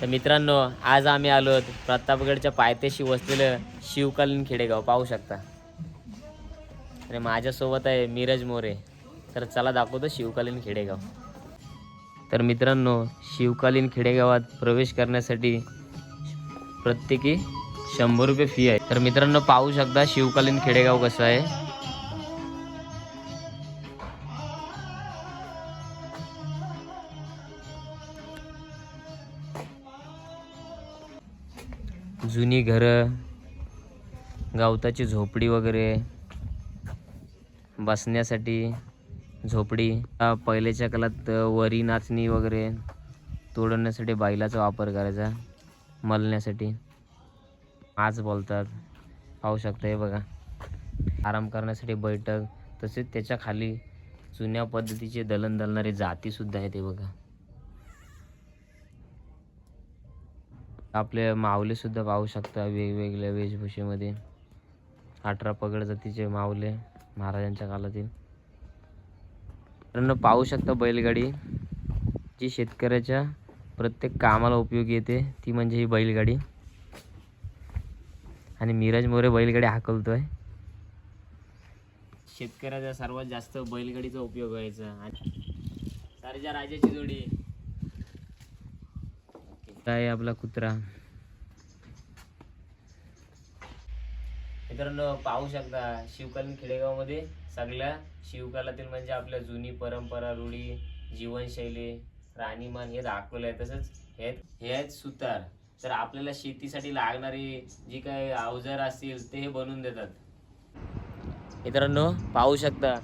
तर मित्रांनो आज आम्ही आलो प्रतापगडच्या पायथ्याशी वसलेलं शिवकालीन खेडेगाव. पाहू शकता. आणि माझ्यासोबत आहे मिरज मोरे. तर चला दाखवतो शिवकालीन खेडेगाव. तर मित्रांनो शिवकालीन खेडेगावात प्रवेश करण्यासाठी प्रत्येकी शंभर रुपये फी आहे. तर मित्रांनो पाहू शकता शिवकालीन खेडेगाव कसं आहे. जुनी घरं गवताची झोपडी वगैरे बसण्यासाठी झोपडी आ, पहिल्याच्या काळात वरी नाचणी वगैरे तोडण्यासाठी बैलाचा वापर करायचा मलण्यासाठी. आज बोलतात पाहू शकता हे बघा. आराम करण्यासाठी बैठक तसेच त्याच्याखाली जुन्या पद्धतीचे दलन दलणारे जातीसुद्धा आहेत हे बघा. आपले माऊलेसुद्धा पाहू शकता वेगवेगळ्या वेशभूषेमध्ये. अठरा पगड जातीचे माऊले महाराजांच्या काळातील मित्रांनो पाहू शकता बैलगाडी जी शेतकऱ्याच्या प्रत्येक कामाला उपयोगी येते ती म्हणजे ही बैलगाडी. आणि मिराज मोरे बैलगाडी हाकलतो आहे शेतकऱ्याचा सर्वात जास्त बैलगाडीचा उपयोग व्हायचा. आणि सारजा राजाची जोडी काय आपला कुत्रा. मित्रांनो पाहू शकता शिवकालीन खेडेगावमध्ये सगळ्या शिवकालातील म्हणजे आपल्या जुनी परंपरा रूढी जीवनशैली राहणीमान हे दाखवलं आहे तसंच हे हे आहेत सुतार. तर आपल्याला शेतीसाठी लागणारी जी काही अवजार असतील ते हे बनवून देतात. मित्रांनो पाहू शकता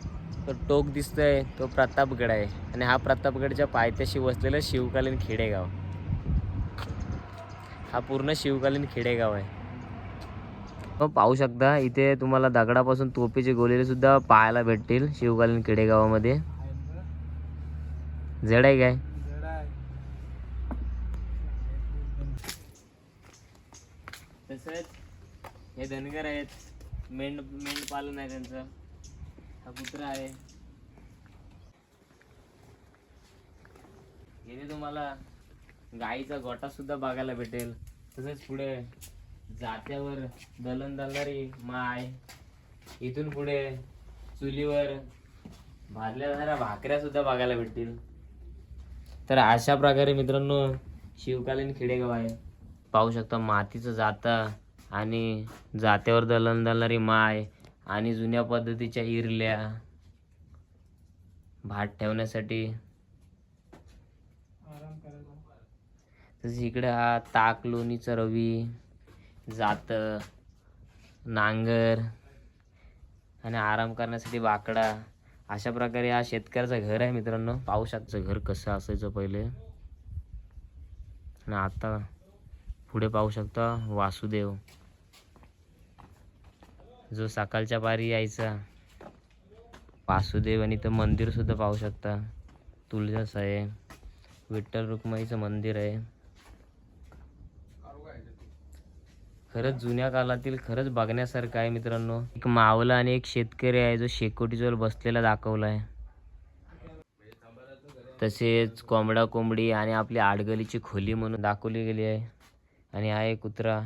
तो टोक दिसतोय तो प्रतापगड आहे. आणि हा प्रतापगडच्या पायथ्याशी वसलेलं शिवकालीन खेडेगाव. हा पूर्ण शिवकालीन खेडेगाव आहे. मग पाहू शकता. इथे तुम्हाला दगडापासून तोफीचे गोलेले सुद्धा पाहायला भेटतील शिवकालीन खेडेगावामध्ये. जड आहे काय? तसंच हे धनगर आहेत. मेंढ मेंढपालन आहे त्यांचं. हा कुत्रा आहे. इथे तुम्हाला. गाईचा गोटा सुद्धा बघायला भेटेल. तसंच पुढे जात्यावर दलन दलणारी माय इथून पुढे चुलीवर भाजल्या जाणाऱ्या भाकऱ्या सुद्धा बघायला भेटतील. तर अशा प्रकारे मित्रांनो शिवकालीन खेडेगाव आहे. पाहू शकता मातीचं जाता आणि जात्यावर दलन दलणारी माय आणि जुन्या पद्धतीच्या इरल्या भात ठेवण्यासाठी तसंच इकडं हा ताक लोणीचं रवी जातं नांगर आणि आराम करण्यासाठी बाकडा अशा प्रकारे हा शेतकऱ्याचं घर आहे मित्रांनो. पाहू घर कसं असायचं पहिले. आणि आता पुढे पाहू शकता वासुदेव. जो सकाळच्या पारी यायचा. वासुदेव आणि इथं मंदिरसुद्धा पाहू शकता. तुळजास आहे विठ्ठल रुक्माईचं मंदिर आहे. खरंच जुन्या काळातील खरंच बघण्यासारखं आहे मित्रांनो. एक मावला आणि एक शेतकरी आहे जो शेकोटीजवळ बसलेला दाखवला आहे तसेच कोंबडा कोंबडी आणि आपली आडगलीची खोली म्हणून दाखवली गेली आहे. आणि हा एक कुत्रा.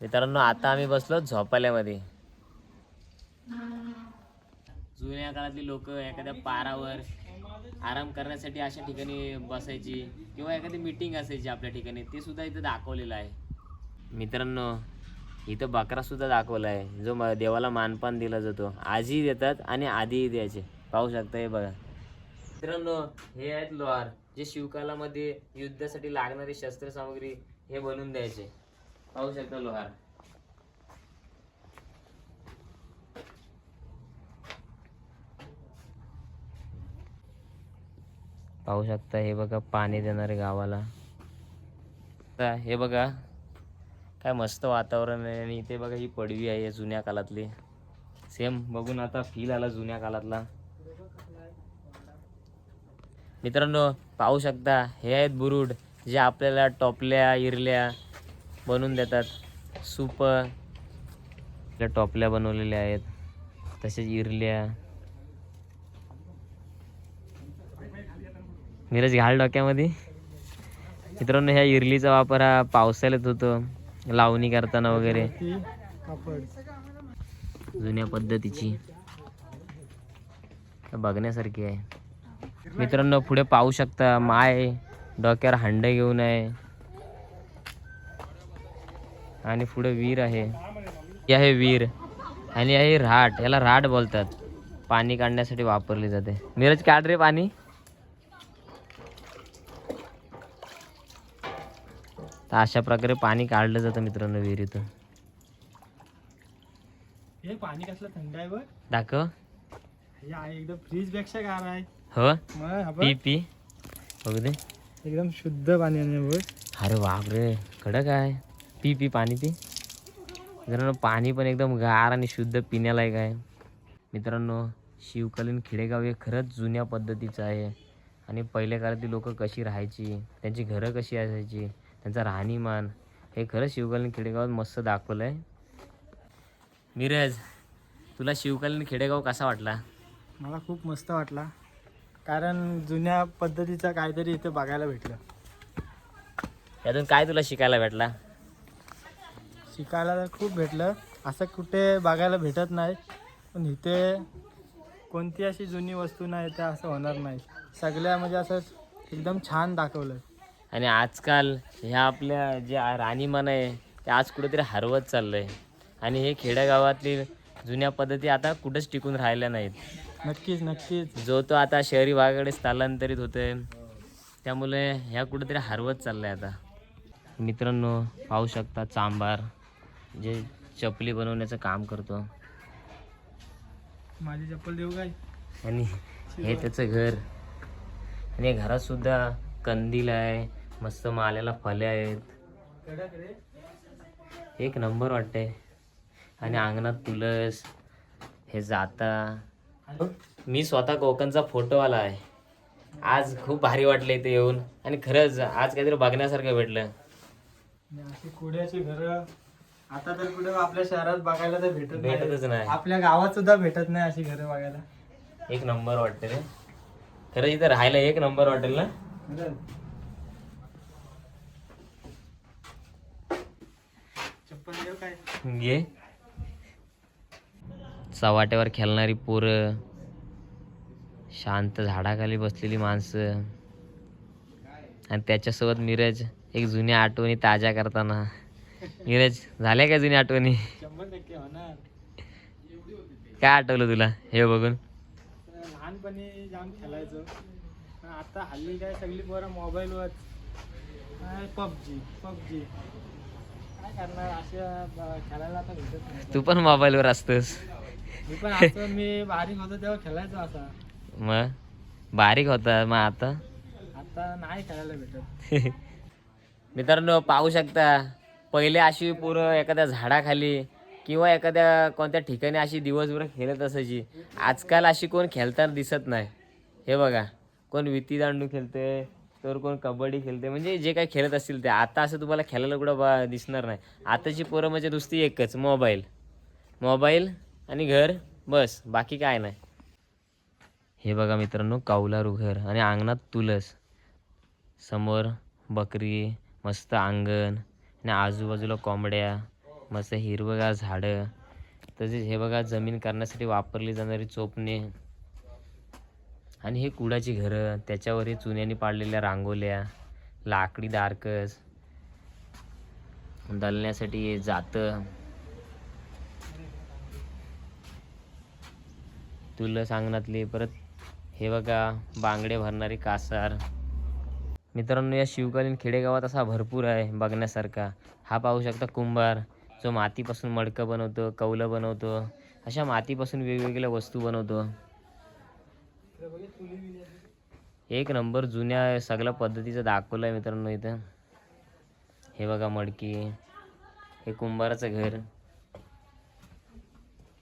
मित्रांनो आता आम्ही बसलो झोपाल्यामध्ये. जुन्या काळातली लोक एखाद्या पारावर आराम करण्यासाठी अशा ठिकाणी बसायची किंवा एखादी मीटिंग असायची आपल्या ठिकाणी ते सुद्धा इथं दाखवलेलं आहे. मित्रांनो इथं बकरा सुद्धा दाखवला आहे जो म- देवाला मानपान दिला जातो. आजही देतात आणि आधीही द्यायचे. पाहू शकता हे बघा. मित्रांनो हे आहेत लोहार जे शिवकालामध्ये युद्धासाठी लागणारी शस्त्रसामग्री हे बनवून द्यायचे. पाहू शकता लोहार. पाहू शकता हे बघा पाणी देणारे गावाला. हे बघा काय मस्त वातावरण आहे आणि इथे बघा ही पडवी आहे जुन्या काळातली सेम बघून आता फील आला जुन्या काळातला मित्रांनो पाहू शकता हे आहेत बुरुड जे आपल्याला टोपल्या इरल्या बनवून देतात. सूप टॉपल्या टोपल्या बनवलेल्या आहेत. तसेच इरल्या. मिरज घाल डोक्यामध्ये. मित्रांनो ह्या इरलीचा वापर हा पावसाळ्यात होतो. लावणी करताना वगैरे. जुन्या पद्धतीची. बघण्यासारखी आहे. मित्रांनो पुढे पाहू शकता माय डोक्यावर हांड घेऊन आहे. आणि पुढे वीर आहे. हे आहे वीर. आणि आहे राट याला राट बोलतात. पाणी काढण्यासाठी वापरली जाते. नीरज काढ रे पाणी. तर अशा प्रकारे पाणी काढलं जातं मित्रांनो विहिरीतून. हे पाणी कसलं थंड आहे बघ. दाखव. हे आहे एकदम फ्रीजपेक्षा गार आहे. हो? मग हा बघ, पी पी. बघू दे. एकदम शुद्ध पाणी आहे बघ. अरे बापरे कडक आहे. पी पी पाणी पी. मित्रांनो पाणी पण एकदम गार आणि शुद्ध पिण्यालायक आहे. मित्रांनो शिवकालीन खेडेगाव हे खरंच जुन्या पद्धतीचं आहे. आणि पहिल्या काळातील लोक कशी राहायची त्यांची घरं कशी असायची त्यांचा राहणीमान. हे खरंच शिवकालीन खेडेगावात मस्त दाखवलं आहे मिरज तुला शिवकालीन खेडेगाव कसा वाटला? मला खूप मस्त वाटला. कारण जुन्या पद्धतीचं काहीतरी इथे बघायला भेटलं. यातून काय तुला शिकायला भेटला? शिकायला तर खूप भेटलं. असं कुठे बघायला भेटत नाही. पण इथे कोणती अशी जुनी वस्तू नाही तर असं होणार नाही. सगळ्या म्हणजे असं एकदम छान दाखवलं आणि आजकाल ह्या आपल्या जे राहणीमान आहे ते आज कुठेतरी हरवत चाललं आहे आणि हे खेड्यागावातली जुन्या पद्धती आता कुठंच टिकून राहिल्या नाहीत. नक्कीच नक्कीच. जो तो आता शहरी भागाकडे स्थलांतरित होतोय त्यामुळे ह्या कुठेतरी हरवत चाललं आहे आता. मित्रांनो पाहू शकता चांबार जे चपली बनवण्याचं काम करतो. माझी चप्पल देऊ काय? आणि हे त्याचं घर. आणि घरात सुद्धा कंदील आहे मस्त माल्याला फले आहेत. एक नंबर वाटते आणि अंगणात तुळस हे जाता. मी स्वतः कोकणचा फोटोवाला आहे. आज खूप भारी वाटलं इथे येऊन. आणि खरंच आज काहीतरी बघण्यासारखं भेटलं. कुड्याची घरं. आता तर कुठे आपल्या शहरात बघायला तर भेटत भेटतच नाही. आपल्या गावात सुद्धा भेटत नाही अशी घरं बघायला. एक नंबर वाटते रे. खरं इथं राहायला एक नंबर वाटेल ना? घे चवाट्यावर खेळणारी पोरं. शांत झाडाखाली बसलेली माणसं. आणि त्याच्यासोबत मिरज एक जुन्या आठवणी ताज्या करताना. मिरज झाल्या का जुन्या आठवणी? काय आठवलं तुला? हे बघून. लहानपणी जाम खेळायचो. आता हल्ली काय सगळी पोरं मोबाईलवर पबजी पबजी. तू पण मोबाईलवर असतोस. मी बारीक होतो तेव्हा खेळायचो असा. मग? बारीक होता मग आता? आता नाही खेळायला भेटत. मित्रांनो पाहू शकता पहिले अशी पोरं एखाद्या झाडाखाली किंवा एखाद्या कोणत्या ठिकाणी अशी दिवसभर खेळत असायची. आजकाल अशी कोण खेळताना दिसत नाही. हे बघा कोण विटी दांडू खेळते तर कोण कबड्डी खेळते. म्हणजे जे काय खेळत असतील ते. आता असं तुम्हाला खेळायला कुठं बा दिसणार नाही. आताची पोरं म्हणजे नुसती एकच. मोबाईल. मोबाईल आणि घर. बस. बाकी काय नाही. हे बघा मित्रांनो कौलारू घर आणि अंगणात तुलस. समोर बकरी मस्त अंगण आणि आजूबाजूला कोंबड्या मस्त हिरवगार झाडं. तसेच हे बघा जमीन करण्यासाठी वापरली जाणारी चोपणे. आणि हे कुडाची घरं त्याच्यावर हे चुन्याने पाडलेल्या रांगोल्या लाकडी दारकस दलण्यासाठी हे जातं. तुला सांगण्यातले परत हे बघा बांगडे भरणारे कासार. मित्रांनो या शिवकालीन खेडेगावात असा भरपूर आहे बघण्यासारखा. हा पाहू शकता कुंभार जो मातीपासून मडकं बनवतो कौलं बनवतो. अशा मातीपासून वेगवेगळ्या वस्तू बनवतो. एक नंबर जुन्या सगळ्या पद्धतीचं दाखवलं आहे मित्रांनो इथं. हे बघा मडकी. हे कुंभाराचं घर.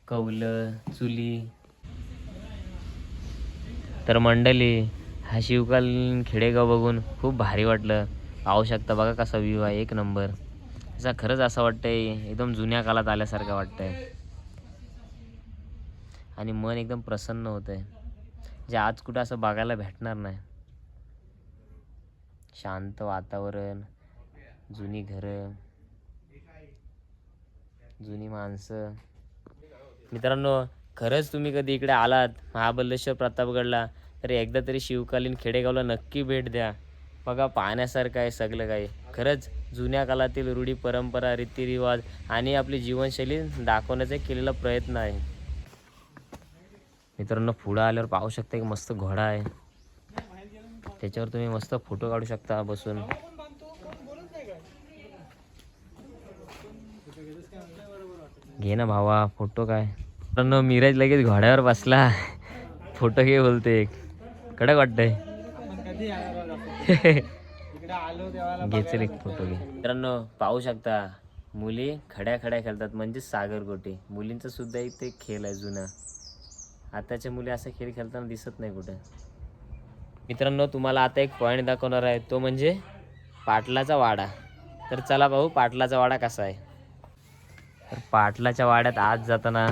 कौलं चुली. तर मंडळी हा शिवकालीन खेडेगाव बघून खूप भारी वाटलं. पाहू शकता बघा कसा व्ह्यू आहे. एक नंबर. असा खरंच असं वाटतंय एकदम जुन्या काळात आल्यासारखं वाटतंय. आणि मन एकदम प्रसन्न होतंय. जे आज कुठं असं बघायला भेटणार नाही. शांत वातावरण जुनी घरं जुनी माणसं. मित्रांनो खरंच तुम्ही कधी इकडे आलात महाबलेश्वर प्रतापगडला तर एकदा तरी शिवकालीन खेडेगावला नक्की भेट द्या. बघा पाहण्यासारखं आहे सगळं काही. खरंच जुन्या काळातील रूढी परंपरा रीतिरिवाज आणि आपली जीवनशैली दाखवण्याचा केलेला प्रयत्न आहे. मित्रांनो पुढं आल्यावर पाहू शकता एक मस्त घोडा आहे. त्याच्यावर तुम्ही मस्त फोटो काढू शकता बसून. घे ना भावा फोटो काय? मित्रांनो मिराज लगेच घोड्यावर बसला. फोटो घे बोलते एक. कडक वाटतंय. घेचल एक फोटो घे. मित्रांनो पाहू शकता मुली खड्या खड्या खेळतात म्हणजे सागर गोटे मुलींचा सुद्धा इथे खेळ आहे जुना. आताच्या मुली असा खेळ खेळताना दिसत नाही कुठं. मित्रांनो तुम्हाला आता एक पॉईंट दाखवणार आहे. तो म्हणजे पाटलाचा वाडा. तर चला भाऊ पाटलाचा वाडा कसा आहे? तर पाटलाच्या वाड्यात आज जाताना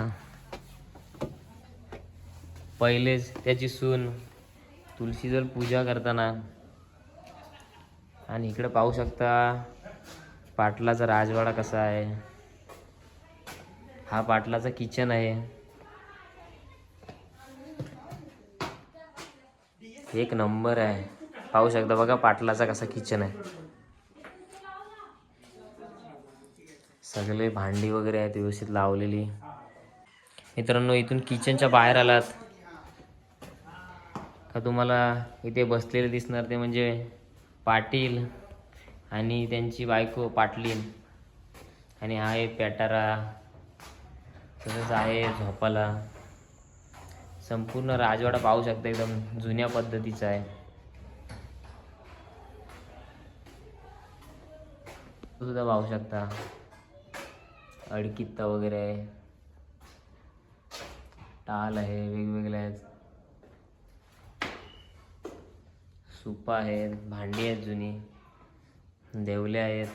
पहिलेच त्याची सून तुळशीजल पूजा करताना आणि इकडं पाहू शकता पाटलाचा राजवाडा कसा आहे. हा पाटलाचा किचन आहे. एक नंबर आहे. पाहू शकता बघा पाटलाचा कसा किचन आहे. सगळे भांडी वगैरे आहेत व्यवस्थित लावलेली. मित्रांनो इथून किचनच्या बाहेर आलात. का तुम्हाला इथे बसलेले दिसणार ते म्हणजे पाटील आणि त्यांची बायको पाटलीन. आणि हा आहे पॅटारा तसंच आहे झोपाला. संपूर्ण राजवाडा पाहू शकता एकदम जुन्या पद्धतीचा आहे. सुद्धा पाहू शकता. अडकित्ता वगैरे आहे. टाल आहे वेगवेगळे आहेत. सुपा आहेत भांडी आहेत जुनी. देवले आहेत.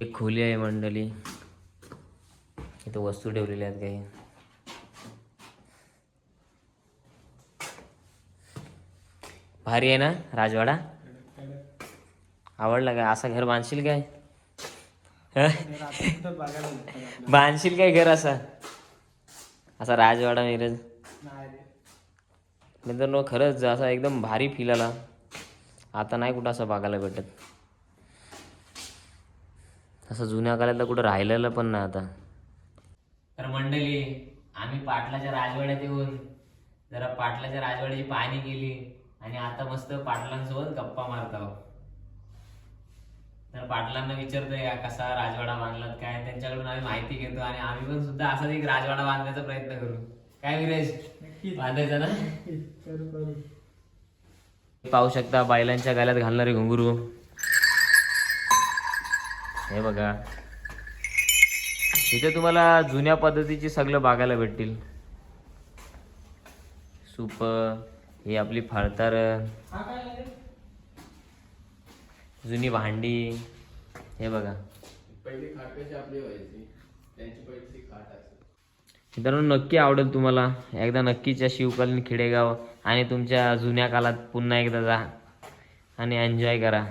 एक खोली आहे मंडळी इथं वस्तू ठेवलेल्या आहेत काही. भारी आहे ना राजवाडा? आवडला काय असा घर बांधशील काय? बांधशील काय घर असा? असा राजवाडा मिरज मित्रांनो खरंच असा एकदम भारी फील आला. आता नाही कुठं असं बघायला भेटत. असं जुन्या काळातलं कुठं राहिलेलं पण नाही आता. तर मंडळी आम्ही पाटलाच्या राजवाड्यात येऊन जरा पाटलाच्या राजवाड्याची पाहणी केली. आणि आता मस्त पाटलांसोबत गप्पा मारत आहोत. तर पाटलांना विचारतोय का कसा राजवाडा बांधलात काय? त्यांच्याकडून आम्ही माहिती घेतो आणि आम्ही पण सुद्धा असाच एक राजवाडा बांधण्याचा प्रयत्न करू. काय विरेश. बांधायचा ना? पाहू शकता बैलांच्या गाल्यात घालणारे घुंगरू. हे बघा. इथे तुम्हाला जुन्या पद्धतीची सगळं बघायला भेटतील. सूप ही आपली फळतार? जुनी भांडी. हे बघा. मित्रांनो नक्की आवडेल तुम्हाला. एकदा नक्कीच या शिवकालीन खेडेगाव आणि तुमच्या जुन्या काळात पुन्हा एकदा जा आणि एन्जॉय करा.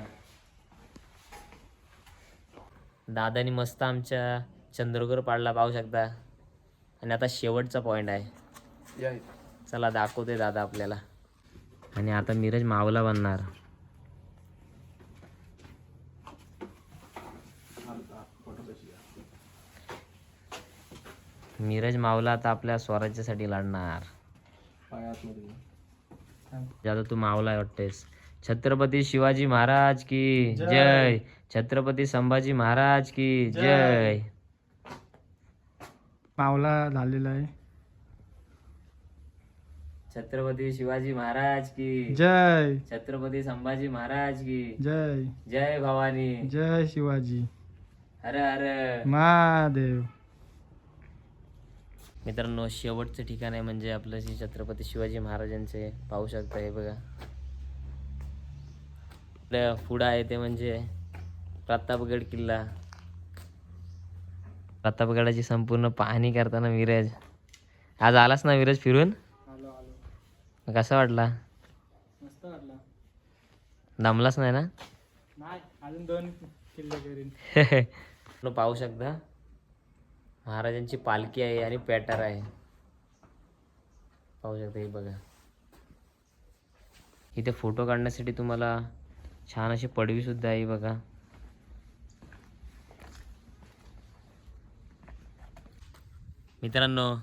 दादानी मस्त आमच्या चंद्रपूर पाडला पाहू शकता. आणि आता शेवटचा पॉईंट आहे. चला दाखवते दादा आपल्याला. आणि आता मिरज मावला बनणार. मिरज मावला आता आपल्या स्वराज्यासाठी लढणार. आता तू मावला वाटतेस. छत्रपती शिवाजी महाराज की जय. छत्रपती संभाजी महाराज की जय. जय. मावला झालेला आहे. छत्रपती शिवाजी महाराज की. जय. छत्रपती संभाजी महाराज की. जय. जय भवानी. जय शिवाजी. हर हर. महादेव. मित्रांनो शेवटचं ठिकाण आहे म्हणजे आपलं श्री छत्रपती शिवाजी महाराजांचे. पाहू शकता हे बघा. आपल्या पुढं आहे ते म्हणजे प्रतापगड किल्ला. प्रतापगडाची संपूर्ण पाहणी करताना विरज आज आलास ना विरज फिरून? कसा वाटला? मस्त वाटला. दमलाच नाही ना? नाही अजून दोन किल्ले करीन. पाहू शकता महाराजांची पालखी आहे आणि पॅटर आहे. पाहू शकता हे बघा. इथे फोटो काढण्यासाठी तुम्हाला छान अशी पडवी सुद्धा आहे बघा. मित्रांनो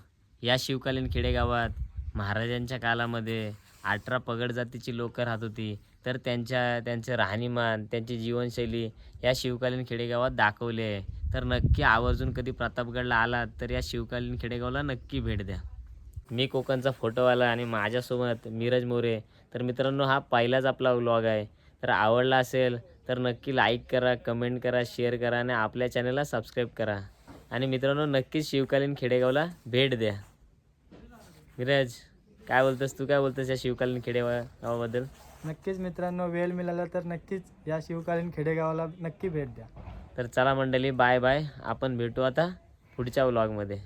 या शिवकालीन खेडेगावात महाराजांच्या काळामध्ये अठरा पगड जातीची लोक राहत होती. तर त्यांच्या त्यांचं राहणीमान त्यांची जीवनशैली या शिवकालीन खेडेगावात दाखवले. आहे तर नक्की आवर्जून कधी प्रतापगडला आलात तर या शिवकालीन खेडेगावला नक्की भेट द्या. मी कोकणचा फोटोवाला आणि माझ्यासोबत मिरज मोरे. तर मित्रांनो हा पहिलाच आपला व्लॉग आहे. तर आवडला असेल तर नक्की लाईक करा कमेंट करा शेअर करा आणि आपल्या चॅनलला सबस्क्राईब करा. आणि मित्रांनो नक्कीच शिवकालीन खेडेगावला भेट द्या. मिरज काय बोलतोस तू? काय बोलतोस या शिवकालीन खेडेगावाबद्दल नक्कीच मित्रांनो वेळ मिळाला तर नक्कीच या शिवकालीन खेडेगावाला नक्की भेट द्या. तर चला मंडळी बाय बाय. आपण भेटू आता पुढच्या व्लॉगमध्ये